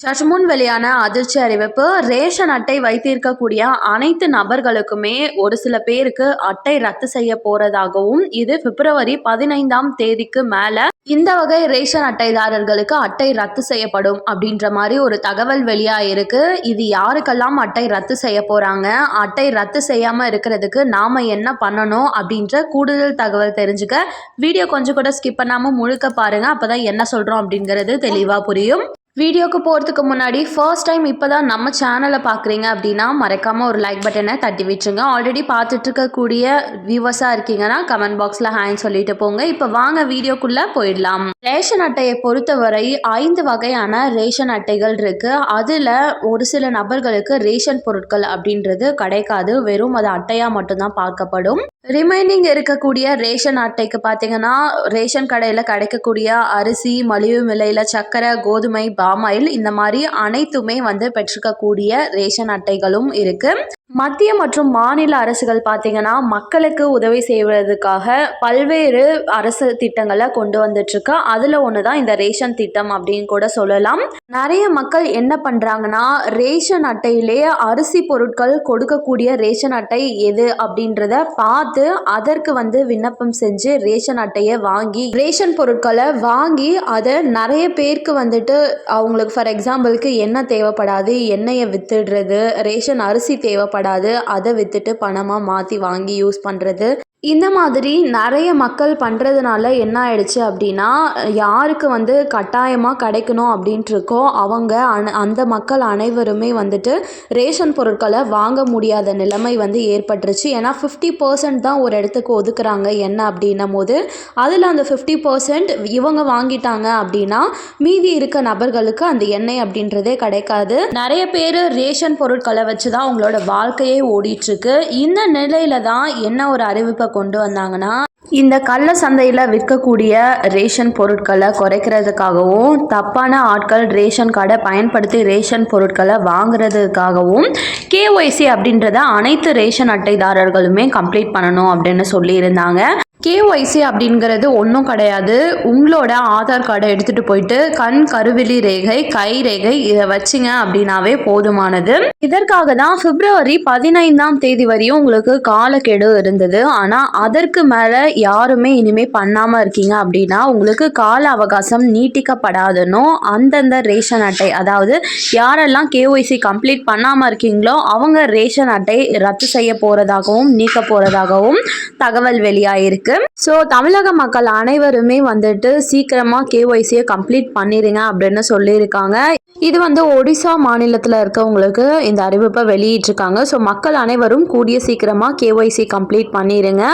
சற்று முன் வெளியான அதிர்ச்சி அறிவிப்பு ரேஷன் அட்டை வைத்திருக்கக்கூடிய அனைத்து நபர்களுக்குமே ஒரு சில பேருக்கு அட்டை ரத்து செய்ய போறதாகவும் இது பிப்ரவரி பதினைந்தாம் தேதிக்கு மேல இந்த வகை ரேஷன் அட்டைதாரர்களுக்கு அட்டை ரத்து செய்யப்படும் அப்படின்ற மாதிரி ஒரு தகவல் வெளியாயிருக்கு இது யாருக்கெல்லாம் அட்டை ரத்து செய்ய போறாங்க? அட்டை ரத்து செய்யாம இருக்கிறதுக்கு நாம என்ன பண்ணணும் அப்படின்ற கூடுதல் தகவல் தெரிஞ்சுக்க. வீடியோ கொஞ்சம் கூட ஸ்கிப் பண்ணாம முழுக்க பாருங்க. அப்பதான் என்ன சொல்றோம் அப்படிங்கிறது தெளிவா புரியும். வீடியோக்கு போகிறதுக்கு முன்னாடி ஃபர்ஸ்ட் டைம் இப்போ தான் நம்ம சேனலை பார்க்குறீங்க அப்படின்னா மறக்காமல் ஒரு லைக் பட்டனை தட்டி விட்டுருங்க. ஆல்ரெடி பார்த்துட்டு இருக்கக்கூடிய வியூவர்ஸாக இருக்கீங்கன்னா கமெண்ட் பாக்ஸில் ஹேண்ட் சொல்லிட்டு போங்க. இப்போ வாங்க வீடியோக்குள்ளே போயிடலாம். ரேஷன் அட்டையை பொறுத்தவரை ஐந்து வகையான ரேஷன் அட்டைகள் இருக்குது அதில் ஒரு சில நபர்களுக்கு ரேஷன் பொருட்கள் அப்படின்றது கிடைக்காது. வெறும் அது அட்டையாக மட்டும்தான் பார்க்கப்படும். ரிமைனிங் இருக்கக்கூடிய ரேஷன் அட்டைக்கு பார்த்தீங்கன்னா ரேஷன் கடையில் கிடைக்கக்கூடிய அரிசி மலிவு விலையில் சர்க்கரை கோதுமை பாமாயில் இந்த மாதிரி அனைத்துமே வந்து பெற்றிருக்கக்கூடிய ரேஷன் அட்டைகளும் இருக்குது மத்திய மற்றும் மாநில அரசுகள் பார்த்திங்கன்னா மக்களுக்கு உதவி செய்வதற்காக பல்வேறு அரசு திட்டங்களை கொண்டு வந்துட்டுருக்கு. அதில் ஒன்று தான் இந்த ரேஷன் திட்டம் அப்படின்னு கூட சொல்லலாம். நிறைய மக்கள் என்ன பண்ணுறாங்கன்னா ரேஷன் அட்டையிலேயே அரிசி பொருட்கள் கொடுக்கக்கூடிய ரேஷன் அட்டை எது அப்படின்றத பார்த்து அதற்கு வந்து விண்ணப்பம் செஞ்சு ரேஷன் அட்டையை வாங்கி ரேஷன் பொருட்களை வாங்கி அதை நிறைய பேருக்கு வந்துட்டு அவங்களுக்கு ஃபார் எக்ஸாம்பிளுக்கு என்ன தேவைப்படாது எண்ணெயை வித்துடுறது ரேஷன் அரிசி தேவைப்படாது அதை விற்றுட்டு பணமாக மாற்றி வாங்கி யூஸ் பண்ணுறது இந்த மாதிரி நிறைய மக்கள் பண்ணுறதுனால என்ன ஆயிடுச்சு அப்படின்னா யாருக்கு வந்து கட்டாயமாக கிடைக்கணும் அப்படின்ட்டுருக்கோ அவங்க அன அந்த மக்கள் அனைவருமே வந்துட்டு ரேஷன் பொருட்களை வாங்க முடியாத நிலைமை வந்து ஏற்பட்டுருச்சு. ஏன்னா ஃபிஃப்டி பர்சன்ட் தான் ஒரு இடத்துக்கு ஒதுக்குறாங்க என்ன அப்படின்னும் போது அதில் அந்த ஃபிஃப்டி பர்சன்ட் இவங்க வாங்கிட்டாங்க அப்படின்னா மீதி இருக்க நபர்களுக்கு அந்த எண்ணெய் அப்படின்றதே கிடைக்காது. நிறைய பேர் ரேஷன் பொருட்களை வச்சு தான் அவங்களோட வாழ்க்கையே ஓடிட்டுருக்கு இந்த நிலையில தான் என்ன ஒரு அறிவிப்பை கொண்டு வந்தாங்கன்னா இந்த கள்ள சந்தையில் விற்கக்கூடிய ரேஷன் பொருட்களை குறைக்கிறதுக்காகவும் தப்பான ஆட்கள் ரேஷன் கார்டை பயன்படுத்தி ரேஷன் பொருட்களை வாங்குறதுக்காகவும் கேஒய்சி அப்படின்றத அனைத்து ரேஷன் அட்டைதாரர்களுமே கம்ப்ளீட் பண்ணணும் அப்படின்னு சொல்லியிருந்தாங்க. கேஒய்சி அப்படிங்கிறது ஒன்றும் கிடையாது. உங்களோட ஆதார் கார்டை எடுத்துகிட்டு போயிட்டு கண் கருவிழி ரேகை கை ரேகை இதை வச்சிங்க அப்படின்னாவே போதுமானது. இதற்காக தான் பிப்ரவரி பதினைந்தாம் தேதி வரையும் உங்களுக்கு காலக்கெடு இருந்தது. ஆனால் அதற்கு மேலே யாருமே இனிமேல் பண்ணாமல் இருக்கீங்க அப்படின்னா உங்களுக்கு கால அவகாசம் நீட்டிக்கப்படாதுன்னு அந்தந்த ரேஷன் அட்டை அதாவது யாரெல்லாம் கேஒய்சி கம்ப்ளீட் பண்ணாமல் இருக்கீங்களோ அவங்க ரேஷன் அட்டை ரத்து செய்ய போகிறதாகவும் நீக்க போகிறதாகவும் தகவல் வெளியாயிருக்கு. இருக்கு ஸோ தமிழக மக்கள் அனைவருமே வந்துட்டு சீக்கிரமா கேஒய்சியை கம்ப்ளீட் பண்ணிடுங்க அப்படின்னு சொல்லியிருக்காங்க. இது வந்து ஒடிசா மாநிலத்தில் இருக்கவங்களுக்கு இந்த அறிவிப்பை வெளியிட்டிருக்காங்க. ஸோ மக்கள் அனைவரும் கூடிய சீக்கிரமாக கேஒய்சி கம்ப்ளீட் பண்ணிடுங்க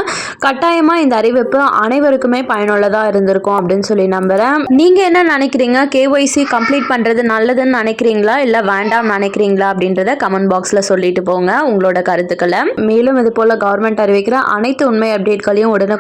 கட்டாயமாக இந்த அறிவிப்பு அனைவருக்குமே பயனுள்ளதாக இருந்திருக்கும் அப்படின்னு சொல்லி நம்புகிறேன் நீங்கள் என்ன நினைக்கிறீங்க? கேஒய்சி கம்ப்ளீட் பண்ணுறது நல்லதுன்னு நினைக்கிறீங்களா? இல்லை வேண்டாம் நினைக்கிறீங்களா? அப்படின்றத கமெண்ட் பாக்ஸில் சொல்லிட்டு போங்க உங்களோட கருத்துக்களை. மேலும் இது போல் கவர்மெண்ட் அறிவிக்கிற அனைத்து உண்மை அப்டேட்களையும்